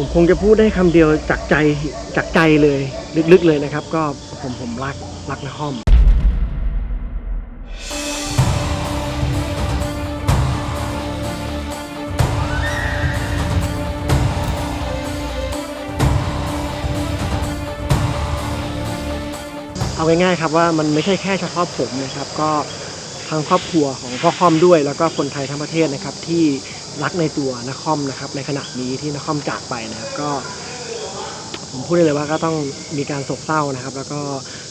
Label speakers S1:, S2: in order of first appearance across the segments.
S1: ผมคงจะพูดได้คำเดียวจากใจจากใจเลยลึกๆเลยนะครับ ก็ผมผมรักรักนะครเอาง่ายๆครับว่ามันไม่ใช่แค่เฉพาะผมนะครับ ก็ทางครอบครัวของพ่อคอมด้วย แล้วก็คนไทยทั้งประเทศนะครับที่ รักในตัวนครนะครับ ในขณะนี้ที่นครจากไปนะครับก็ ผมพูดได้เลยว่าก็ต้องมีการโศกเศร้านะครับ แล้วก็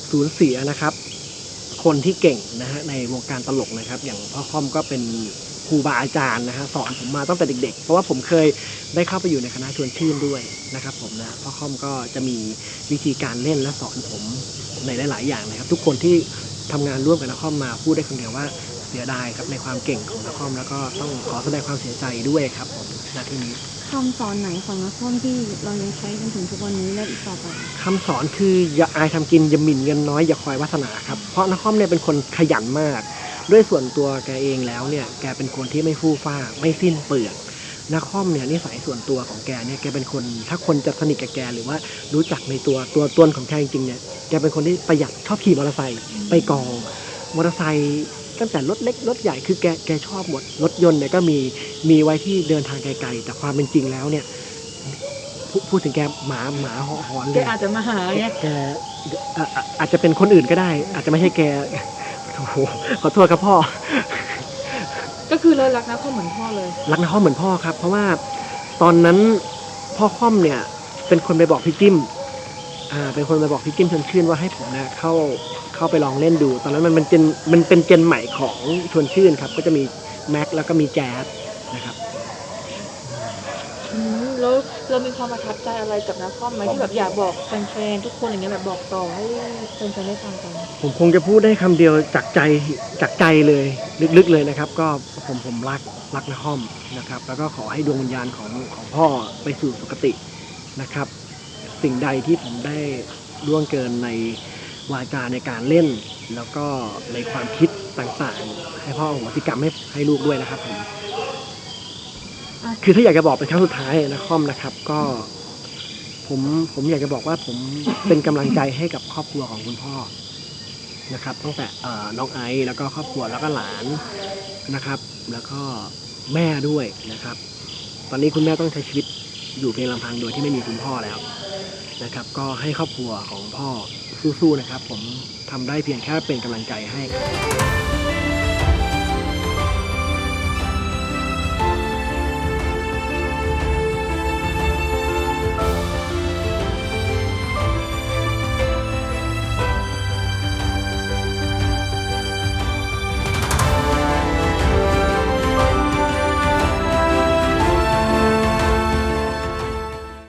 S1: สูญเสียนะครับ คนที่เก่งนะฮะในวงการตลกนะครับ อย่างพ่อคอมก็เป็นครูบาอาจารย์นะฮะสอนผมมาตั้งแต่เด็กๆ เพราะว่าผมเคยได้เข้าไปอยู่ในคณะชวนชื่นด้วยนะครับ ผมนะพ่อคอมก็จะมีวิธีการเล่นและสอนผมในหลาย ๆ อย่างนะครับ ทุกคนที่ทำงานร่วมกับนครมาพูดได้คนเดียวว่า เสียดายครับในความเก่งของนครแล้วก็ต้องขอแสดงความเสียใจด้วยครับผมณที่นี้
S2: คำสอนไหนของนักท่องที่เรายังใช้จนถึงทุกวันนี้และอีกต่อไป
S1: คำสอนคืออย่าอายทำกินอย่าหมิ่นเงินน้อยอย่าคอยวาสนาครับเพราะนครเนี่ยเป็นคนขยันมาก ด้วยส่วนตัวแกเองแล้วเนี่ยแกเป็นคนที่ไม่ฟู่ฟ้าไม่สิ้นเปลือกนครเนี่ยนิสัยส่วนตัวของแกเนี่ยแกเป็นคน ถ้าคนจะสนิทกับแกหรือว่ารู้จักในตัวตัวตนของแกจริงๆเนี่ยแกเป็นคนที่ประหยัดชอบขี่มอเตอร์ไซค์ไปกองมอเตอร์ไซค์ ตั้งแต่รถเล็กรถใหญ่คือแกแกชอบหมดรถยนต์เนี่ยก็มีมีไว้ที่เดินทางไกลๆ แต่ความเป็นจริงแล้วเนี่ยพูพูดถึงแกหมาหมาหอนหอนเล
S2: แก
S1: ย
S2: อาจจะมาหาไง
S1: แกอะอะอาจจะเป็นคนอื่นก็ได้ อาจจะไม่ใช่แกโอ้โหขอโทษครับพ่อ
S2: ก็คือเลยรักนักท่องเหมือนพ่อเลย
S1: รักนาค่อมเหมือนพ่อครับ เพราะว่าตอนนั้นพ่อค่อมเนี่ย เป็นคนไปบอกพี่จิ้มอ่า เป็นคนไปบอกพี่จิ้มชวนชื่นว่าให้ผมเนี่ยเข้าเข้าไปลองเล่นดู ตอนนั้นมันเป็นเจนมันเป็นเจนใหม่ของชวนชื่นครับ ก็จะมีแม็กแล้วก็มีแจ๊สนะครับ
S2: อืมแล้วเรามีความประทับใจอะไรกับนักท่อมไหมที่แบบอยากบอกแฟนๆทุกคนอย่างเงี้ยแบบบอกต่อให้แฟนๆได้ฟังกัน
S1: ผมคงจะพูดได้คำเดียวจากใจจากใจเลยลึกๆเลยนะครับ ก็ผมผมรักรักนาคอมนะครับ แล้วก็ขอให้ดวงวิญญาณของของพ่อไปสู่สุคตินะครับ สิ่งใดที่ผมได้ล่วงเกินในวาจาในการเล่น แล้วก็ในความคิดต่างๆ ให้พ่ออโหสิกรรมให้ให้ลูกด้วยนะครับผมคือถ้าอยากจะบอกเป็นครั้งสุดท้ายนะคอมนะครับ ก็ผมผมอยากจะบอกว่าผมเป็นกำลังใจให้กับครอบครัวของคุณพ่อนะครับตั้งแต่น้องไอซ์แล้วก็ครอบครัวแล้วก็หลานนะครับ แล้วก็แม่ด้วยนะครับ ตอนนี้คุณแม่ต้องใช้ชีวิตอยู่เพียงลำพังโดยที่ไม่มีคุณพ่อแล้ว นะครับ ก็ให้ครอบครัวของพ่อสู้ๆนะครับ ผมทำได้เพียงแค่เป็นกำลังใจให้ครับ